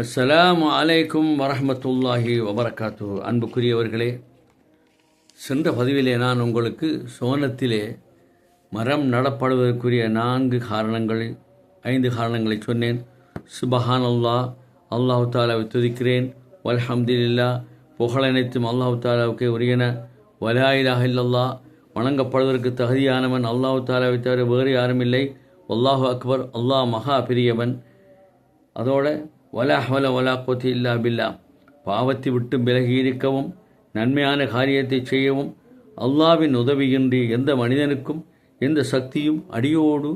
அஸ்ஸலாமு அலைக்கும் வரஹமத்துல்லாஹி வபரகாத்து. அன்புக்குரியவர்களே சென்ற பதிவிலே நான் உங்களுக்கு சோனத்திலே மரம் நடப்படுவதற்குரிய நான்கு காரணங்கள் ஐந்து காரணங்களை சொன்னேன். சுபஹான் அல்லாஹ் அல்லாஹு தாலாவை துதிக்கிறேன். வல்ஹம்துல்லா புகழ் அனைத்தும் அல்லாஹு தாலாவுக்கே உரியன. வலாயிலாக இல்லல்லா வணங்கப்படுவதற்கு தகுதியானவன் அல்லாஹு தாலாவை தவிர வேறு யாரும் இல்லை அல்லாஹு அக்பர் அல்லாஹ் மகா பெரியவன். அதோட வலா ஹவல வலா கோத்தி இல்லா பில்லா பாவத்தை விட்டு விலகி இருக்கவும் நன்மையான காரியத்தை செய்யவும் அல்லாவின் உதவியின்றி எந்த மனிதனுக்கும் எந்த சக்தியும் அடியோடு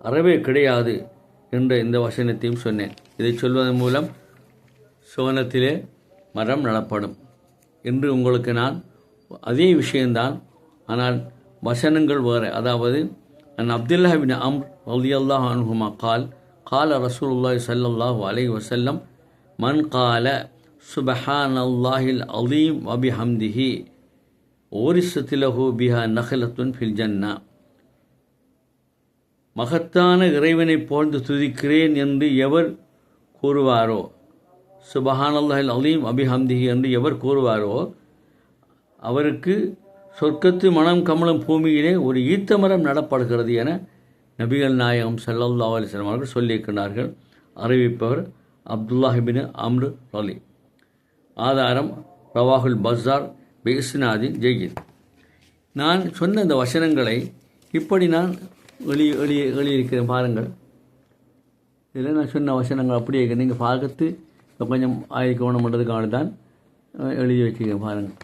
அறவே கிடையாது என்ற இந்த வசனத்தையும் சொன்னேன் இதை சொல்வதன் மூலம் சோனத்திலே மரம் நடப்படும் என்று உங்களுக்கு நான் அதே விஷயம்தான் ஆனால் வசனங்கள் வேறு அதாவது அன் அப்துல்லா பின் அம் அல்லாஹ் அனுகுமா கால் கால ரசூலுல்லாஹி ஸல்லல்லாஹு அலை வசல்லம் மன் கால சுபஹானல்லாஹில் அலீம் வபிஹம்திஹி ஓரிசத்திலஹு பிஹா நஹலத்துன் ஃபில் ஜன்னா மகத்தான இறைவனை போழ்ந்து துதிக்கிறேன் என்று எவர் கூறுவாரோ? சுபஹானல்லாஹில் அலீம் அபிஹம்திஹி என்று எவர் கூறுவாரோ? அவருக்கு சொர்க்கத்து மனம் கமலம் பூமியிலே ஒரு ஈத்த மரம் நடப்படுகிறது என நபிகள் நாயகம் சல்லல்லா அலிஸ்லாம் அவர்கள் சொல்லியிருக்கிறார்கள் அறிவிப்பவர் அப்துல்லாஹிபின் அம்ரு அலி. ஆதாரம் ரவாகுல் பஸார் பிஸ்னாதின் ஜெயித் நான் சொன்ன இந்த வசனங்களை இப்படி நான் எழுதி எழுதி எழுதியிருக்கிறேன் பாருங்கள். இதில் நான் சொன்ன வசனங்கள் அப்படியே நீங்கள் பார்க்கத்து கொஞ்சம் ஆய்வு கவனம் பண்ணுறதுக்காக தான் எழுதி வச்சுக்கிறேன் பாருங்கள்.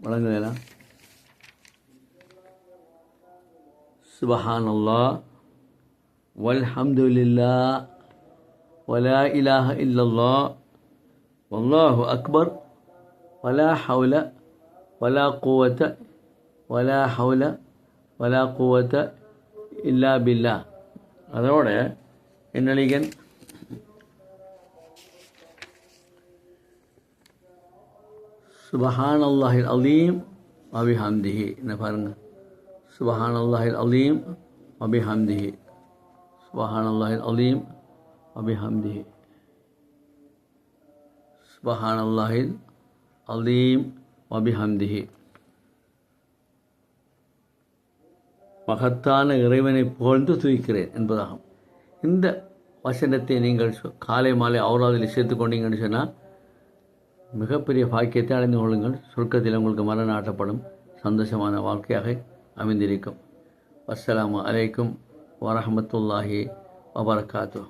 வழங்கலாம் சுபஹான் அல்லா வல்ஹம்துல்லா வலா இலாஹ இல்லல்லா வல்லாஹு அக்பர் வலா ஹவுல வலா கூவத்த வலா ஹவுல வலா கூவத்த இல்லா பில்லா அதோட என்னளிகன் சுபஹான் அல்லாஹில் அலீம் அபிஹம்திஹி என்ன பாருங்க சுபஹான் அல்லாஹில் அலீம் அபிஹம்திஹி சுபஹான் அல்லாஹில் அலீம் அபிஹம்திஹி சுபஹான் அல்லாஹில் அலீம் அபிஹம்திஹி மகத்தான இறைவனை புகழ்ந்து துதிக்கிறேன் என்பதாகும். இந்த வசனத்தை நீங்கள் காலை மாலை அவுராதில் சேர்த்து கொண்டீங்கன்னு சொன்னால் மிகப்பெரிய பாக்கியத்தை அடைந்து கொள்ளுங்கள். சுருக்கத்தில் உங்களுக்கு மரண ஆட்டப்படும் சந்தோஷமான வாழ்க்கையாக அமைந்திருக்கும். அஸ்லாம் அலைக்கும் வரமத்துல்லாஹி வபரகாத்துஹ்.